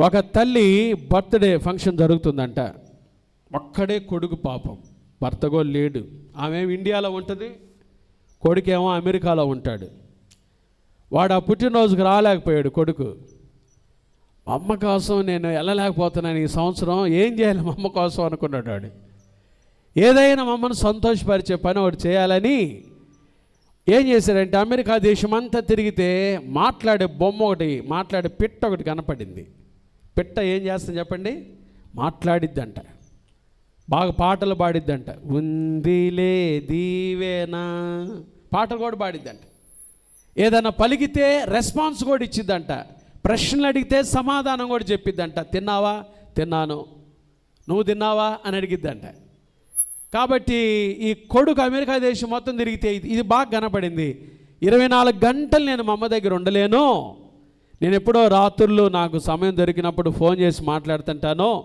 ఒక తల్లి birthday function జరుగుతుందంట. ఒక్కడే కొడుకు పాపం. భర్తగో లేడు. ఆమె ఇండియాలో ఉంటుంది? కొడుకేమో అమెరికాలో ఉంటాడు. వాడు ఆ పుట్టినరోజుకు రాలేకపోయాడు కొడుకు. అమ్మ కోసం నేను వెళ్ళలేకపోతున్నాను ఈ సంవత్సరం. ఏం చేయాలి అమ్మ కోసం అనుకున్నాడు వాడు. ఏదైనా మమ్మల్ని సంతోషపరిచే పని ఒకటి చేయాలని ఏం చేశాడంటే అమెరికా దేశం అంతా తిరిగితే మాట్లాడే బొమ్మ ఒకటి మాట్లాడే పిట్ట ఒకటి కనపడింది. పిట్ట ఏం చేస్తుంది చెప్పండి? మాట్లాడిద్దంట. బాగా పాటలు పాడిద్దంట. ఉందిలే దీవేనా. పాటలు కూడా పాడిద్దంట. ఏదైనా పలికితే రెస్పాన్స్ కూడా ఇచ్చిద్దంట. ప్రశ్నలు అడిగితే సమాధానం కూడా చెప్పిద్దంట. తిన్నావా? తిన్నాను. నువ్వు తిన్నావా? అని అడిగిద్దంట. కాబట్టి ఈ కొడుకు అమెరికా దేశం మొత్తం తిరిగితే ఇది బాగా కనపడింది. ఇరవై నాలుగు గంటలు నేను మా అమ్మ దగ్గర ఉండలేను. నేను ఎప్పుడో రాత్రులు నాకు సమయం దొరికినప్పుడు ఫోన్ చేసి మాట్లాడుతుంటాను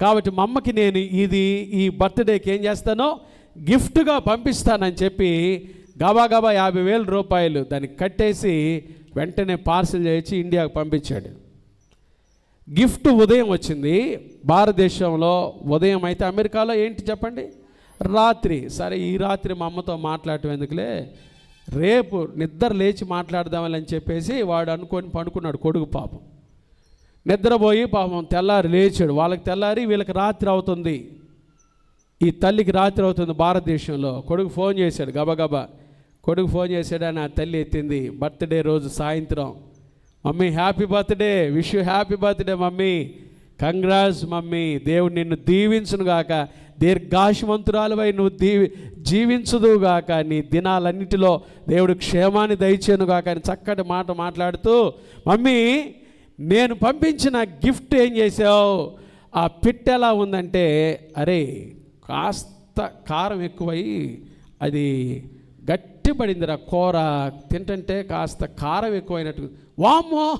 కాబట్టి మా అమ్మకి నేను ఇది ఈ బర్త్డేకి ఏం చేస్తానో గిఫ్ట్గా పంపిస్తానని చెప్పి గబా గబా యాభై వేల రూపాయలు దానికి కట్టేసి వెంటనే పార్సిల్ చేయించి ఇండియాకు పంపించాడు. గిఫ్ట్ ఉదయం వచ్చింది భారతదేశంలో ఉదయం అయితే అమెరికాలో ఏంటి చెప్పండి? రాత్రి. సరే ఈ రాత్రి మా అమ్మతో మాట్లాడటం ఎందుకులే? రేపు నిద్ర లేచి మాట్లాడదామని చెప్పేసి వాడు అనుకొని పండుకున్నాడు కొడుకు పాపం. నిద్రపోయి పాపం తెల్లారి లేచాడు. వాళ్ళకి తెల్లారి వీళ్ళకి రాత్రి అవుతుంది. ఈ తల్లికి రాత్రి అవుతుంది భారతదేశంలో. కొడుకు ఫోన్ చేశాడు గబగబా. కొడుకు ఫోన్ చేశాడు అని ఆ తల్లి ఎత్తింది. బర్త్డే రోజు సాయంత్రం. Mummy happy birthday. Wish happy birthday mummy. Congrats mummy దేవుడు నిన్ను దీవించును గాక. దీర్ఘాశమంతురాలువై నువ్వు దీవి జీవించుదుగాక నీ దినాలన్నిటిలో దేవుడు క్షేమాన్ని దయచేను గాక అని చక్కటి మాట మాట్లాడుతూ మమ్మీ నేను పంపించిన గిఫ్ట్ ఏం చేసావు? ఆ పిట్ ఎలా ఉందంటే అరే కాస్త కారం ఎక్కువై అది గట్టి పడిందిరా కూర తింటుంటే కాస్త కారం ఎక్కువైనట్టు. వామ్మో!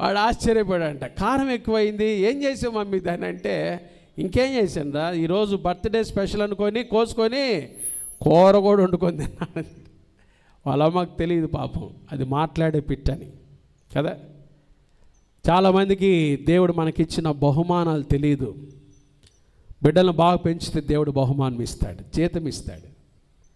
వాడు ఆశ్చర్యపడంట కారం ఎక్కువైంది ఏం చేసావు మమ్మీ దాని అంటే ఇంకేం చేశాను రా ఈరోజు బర్త్డే స్పెషల్ అనుకొని కోసుకొని కూర కూడా వండుకొని తిన్నాను. వాళ్ళ అమ్మకు తెలియదు పాపం అది మాట్లాడే పిట్టని కదా? చాలామందికి దేవుడు మనకిచ్చిన బహుమానాలు తెలియదు బిడ్డలను బాగా పెంచితే దేవుడు బహుమానం ఇస్తాడు జీతం ఇస్తాడు.